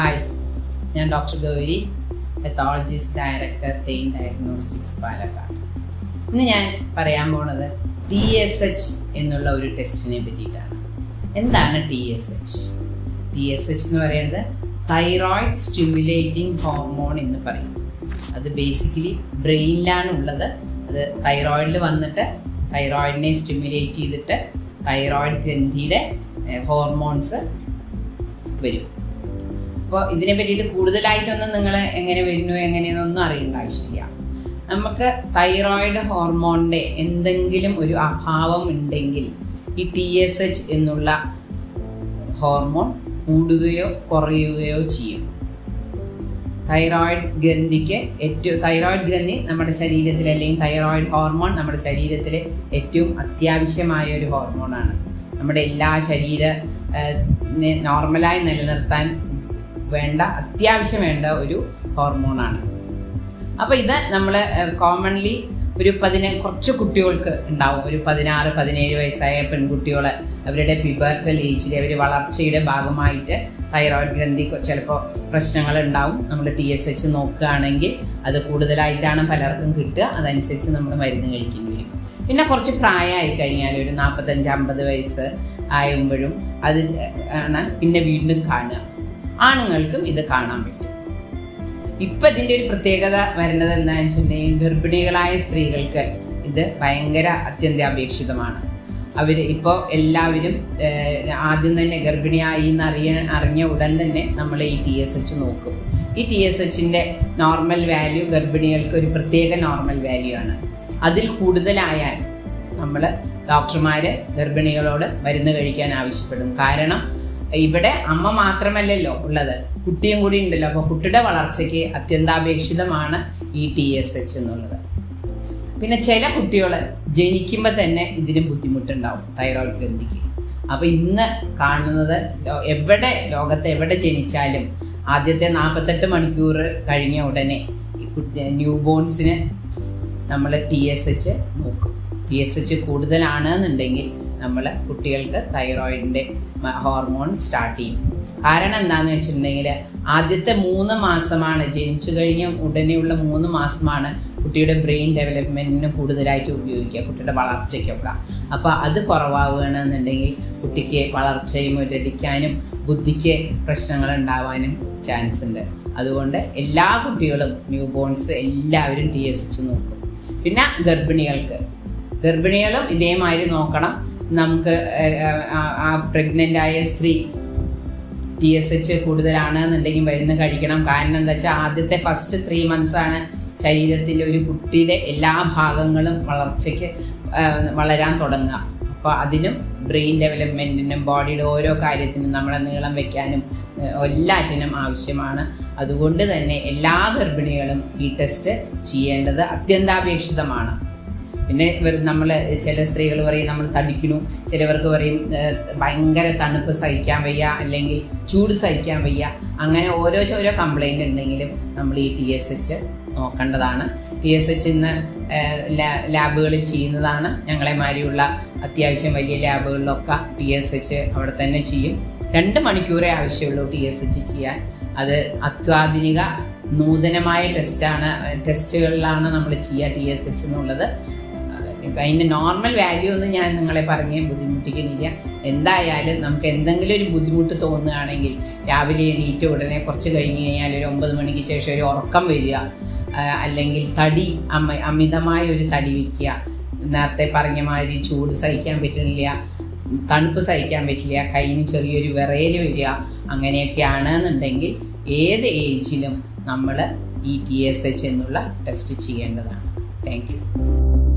Hi ഞാൻ doctor Gauri pathologist director Dane diagnostics Palakkad. ഇന്ന് ഞാൻ പറയാൻ പോണത് ടി എസ് എച്ച് എന്നുള്ള ഒരു ടെസ്റ്റിനെ പറ്റിയിട്ടാണ്. എന്താണ് T S H T S H എന്ന് പറയുന്നത് തൈറോയിഡ് സ്റ്റിമുലേറ്റിംഗ് ഹോർമോൺ എന്ന് പറയും. അത് ബേസിക്കലി ബ്രെയിനിലാണ് ഉള്ളത്. അത് തൈറോയിഡിൽ വന്നിട്ട് തൈറോയിഡിനെ സ്റ്റിമുലേറ്റ് ചെയ്തിട്ട് തൈറോയിഡ് ഗ്രന്ഥിയുടെ ഹോർമോൺസ് വരും. അപ്പോൾ ഇതിനെ പറ്റിയിട്ട് കൂടുതലായിട്ടൊന്നും നിങ്ങൾ എങ്ങനെ വരുന്നു എങ്ങനെയെന്നൊന്നും അറിയേണ്ട ആവശ്യമില്ല. നമുക്ക് തൈറോയിഡ് ഹോർമോണിന്റെ എന്തെങ്കിലും ഒരു അഭാവം ഉണ്ടെങ്കിൽ ഈ ടി എസ് എച്ച് എന്നുള്ള ഹോർമോൺ കൂടുകയോ കുറയുകയോ ചെയ്യും. തൈറോയിഡ് ഗ്രന്ഥിക്ക് ഏറ്റവും തൈറോയിഡ് ഗ്രന്ഥി നമ്മുടെ ശരീരത്തിൽ അല്ലെങ്കിൽ തൈറോയിഡ് ഹോർമോൺ നമ്മുടെ ശരീരത്തിലെ ഏറ്റവും അത്യാവശ്യമായ ഒരു ഹോർമോണാണ് നമ്മുടെ എല്ലാ ശരീര നോർമലായി നിലനിർത്താൻ വേണ്ട അത്യാവശ്യം വേണ്ട ഒരു ഹോർമോണാണ്. അപ്പോൾ ഇത് നമ്മൾ കോമൺലി ഒരു പതിന കുറച്ച് കുട്ടികൾക്ക് ഉണ്ടാവും. ഒരു പതിനാറ് പതിനേഴ് വയസ്സായ പെൺകുട്ടികൾ അവരുടെ പിബർട്ടൽ ഏജിൽ അവർ വളർച്ചയുടെ ഭാഗമായിട്ട് തൈറോയിഡ് ഗ്രന്ഥി ചിലപ്പോൾ പ്രശ്നങ്ങൾ ഉണ്ടാവും നമ്മൾ ടി എസ് എച്ച് നോക്കുകയാണെങ്കിൽ അത് കൂടുതലായിട്ടാണ് പലർക്കും കിട്ടുക. അതനുസരിച്ച് നമ്മൾ മരുന്ന് കഴിക്കേണ്ടി വരും. പിന്നെ കുറച്ച് പ്രായമായി കഴിഞ്ഞാൽ ഒരു നാൽപ്പത്തഞ്ച് അമ്പത് വയസ്സ് ആയുമ്പോഴും അത് ആണ് പിന്നെ വീണ്ടും കാണുക. ആണുങ്ങൾക്കും ഇത് കാണാൻ പറ്റും. ഇപ്പം ഇതിന്റെ ഒരു പ്രത്യേകത വരുന്നത് എന്താണെന്ന് വെച്ചിട്ടുണ്ടെങ്കിൽ ഗർഭിണികളായ സ്ത്രീകൾക്ക് ഇത് ഭയങ്കര അത്യന്താപേക്ഷിതമാണ്. അവർ ഇപ്പോൾ എല്ലാവരും ആദ്യം തന്നെ ഗർഭിണിയായി എന്ന് അറിയ അറിഞ്ഞ ഉടൻ തന്നെ നമ്മൾ ഈ ടി എസ് എച്ച് നോക്കും. ഈ ടി എസ് എച്ചിന്റെ നോർമൽ വാല്യൂ ഗർഭിണികൾക്ക് ഒരു പ്രത്യേക നോർമൽ വാല്യൂ ആണ്. അതിൽ കൂടുതലായാൽ നമ്മൾ ഡോക്ടർമാർ ഗർഭിണികളോട് മരുന്ന് കഴിക്കാൻ ആവശ്യപ്പെടും. കാരണം ഇവിടെ അമ്മ മാത്രമല്ലല്ലോ ഉള്ളത്. കുട്ടിയും കൂടി ഉണ്ടല്ലോ. അപ്പോൾ കുട്ടിയുടെ വളർച്ചയ്ക്ക് അത്യന്താപേക്ഷിതമാണ് ഈ ടി എസ് എച്ച് എന്നുള്ളത്. പിന്നെ ചില കുട്ടികൾ ജനിക്കുമ്പോൾ തന്നെ ഇതിന് ബുദ്ധിമുട്ടുണ്ടാവും തൈറോയിഡ് ഗ്രന്ഥിക്ക്. അപ്പോൾ ഇന്ന് കാണുന്നത് എവിടെ ലോകത്ത് എവിടെ ജനിച്ചാലും ആദ്യത്തെ നാൽപ്പത്തെട്ട് മണിക്കൂർ കഴിഞ്ഞ ഉടനെ ഈ ന്യൂ ബോൺസിന് നമ്മൾ ടി എസ് എച്ച് നോക്കും. ടി എസ് എച്ച് കൂടുതലാണ് എന്നുണ്ടെങ്കിൽ നമ്മൾ കുട്ടികൾക്ക് തൈറോയിഡിന്റെ ഹോർമോൺ സ്റ്റാർട്ട് ചെയ്യും. കാരണം എന്താണെന്ന് വെച്ചിട്ടുണ്ടെങ്കിൽ ആദ്യത്തെ മൂന്ന് മാസമാണ് ജനിച്ചു കഴിഞ്ഞ ഉടനെയുള്ള മൂന്ന് മാസമാണ് കുട്ടിയുടെ ബ്രെയിൻ ഡെവലപ്മെന്റിന് കൂടുതലായിട്ട് ഉപയോഗിക്കുക കുട്ടിയുടെ വളർച്ചയ്ക്കൊക്കെ. അപ്പോൾ അത് കുറവാവുകയാണെന്നുണ്ടെങ്കിൽ കുട്ടിക്ക് വളർച്ചയും ഒരടിക്കാനും ബുദ്ധിക്ക് പ്രശ്നങ്ങൾ ഉണ്ടാവാനും ചാൻസ് ഉണ്ട്. അതുകൊണ്ട് എല്ലാ കുട്ടികളും ന്യൂ ബോൺസ് എല്ലാവരും ടി എസ് എച്ച് നോക്കും. പിന്നെ ഗർഭിണികൾക്ക്. ഗർഭിണികളും ഇതേമാതിരി നോക്കണം. നമുക്ക് ആ പ്രഗ്നന്റ് ആയ സ്ത്രീ ടി എസ് എച്ച് കൂടുതലാണ് എന്നുണ്ടെങ്കിൽ മരുന്ന് കഴിക്കണം. കാരണം എന്താ വെച്ചാൽ ആദ്യത്തെ ഫസ്റ്റ് ത്രീ മന്ത്സാണ് ശരീരത്തിന്റെ ഒരു കുട്ടിയുടെ എല്ലാ ഭാഗങ്ങളും വളർച്ചയ്ക്ക് വളരാൻ തുടങ്ങുക. അപ്പോൾ അതിനും ബ്രെയിൻ ഡെവലപ്മെന്റിനും ബോഡിയുടെ ഓരോ കാര്യത്തിനും നമ്മളെ നീളം വെക്കാനും എല്ലാറ്റിനും ആവശ്യമാണ്. അതുകൊണ്ട് തന്നെ എല്ലാ ഗർഭിണികളും ഈ ടെസ്റ്റ് ചെയ്യേണ്ടത് അത്യന്താപേക്ഷിതമാണ്. പിന്നെ നമ്മൾ ചില സ്ത്രീകൾ പറയും നമ്മൾ തടിക്കണു ചിലവർക്ക് പറയും ഭയങ്കര തണുപ്പ് സഹിക്കാൻ വയ്യ അല്ലെങ്കിൽ ചൂട് സഹിക്കാൻ വയ്യ. അങ്ങനെ ഓരോ ഓരോ കംപ്ലൈന്റ് ഉണ്ടെങ്കിലും നമ്മൾ ഈ ടി എസ് എച്ച് നോക്കേണ്ടതാണ്. ടി എസ് എച്ച് ഇന്ന് ലാബുകളിൽ ചെയ്യുന്നതാണ്. ഞങ്ങളെ മാതിരിയുള്ള അത്യാവശ്യം വലിയ ലാബുകളിലൊക്കെ ടി എസ് എച്ച് അവിടെ തന്നെ ചെയ്യും. രണ്ട് മണിക്കൂറേ ആവശ്യമുള്ളൂ ടി എസ് എച്ച് ചെയ്യാൻ. അത് അത്യാധുനിക നൂതനമായ ടെസ്റ്റാണ് ടെസ്റ്റുകളിലാണ് നമ്മൾ ചെയ്യുക ടി എസ് എച്ച് എന്നുള്ളത്. അതിന്റെ നോർമൽ വാല്യൂ ഒന്നും ഞാൻ നിങ്ങളെ പറഞ്ഞ് ബുദ്ധിമുട്ടിക്കണില്ല. എന്തായാലും നമുക്ക് എന്തെങ്കിലും ഒരു ബുദ്ധിമുട്ട് തോന്നുകയാണെങ്കിൽ രാവിലെ എണീറ്റ് ഉടനെ കുറച്ച് കഴിഞ്ഞ് കഴിഞ്ഞാൽ ഒരു ഒമ്പത് മണിക്ക് ശേഷം ഒരു ഉറക്കം വരിക അല്ലെങ്കിൽ തടി അമ അമിതമായ ഒരു തടി വയ്ക്കുക നേരത്തെ പറഞ്ഞ മാതിരി ചൂട് സഹിക്കാൻ പറ്റുന്നില്ല തണുപ്പ് സഹിക്കാൻ പറ്റില്ല കയ്യിന് ചെറിയൊരു വിറയൽ വരിക അങ്ങനെയൊക്കെയാണ് എന്നുണ്ടെങ്കിൽ ഏത് ഏജിലും നമ്മൾ ഇ ടി എസ് എച്ച് എന്നുള്ള ടെസ്റ്റ് ചെയ്യേണ്ടതാണ്. Thank you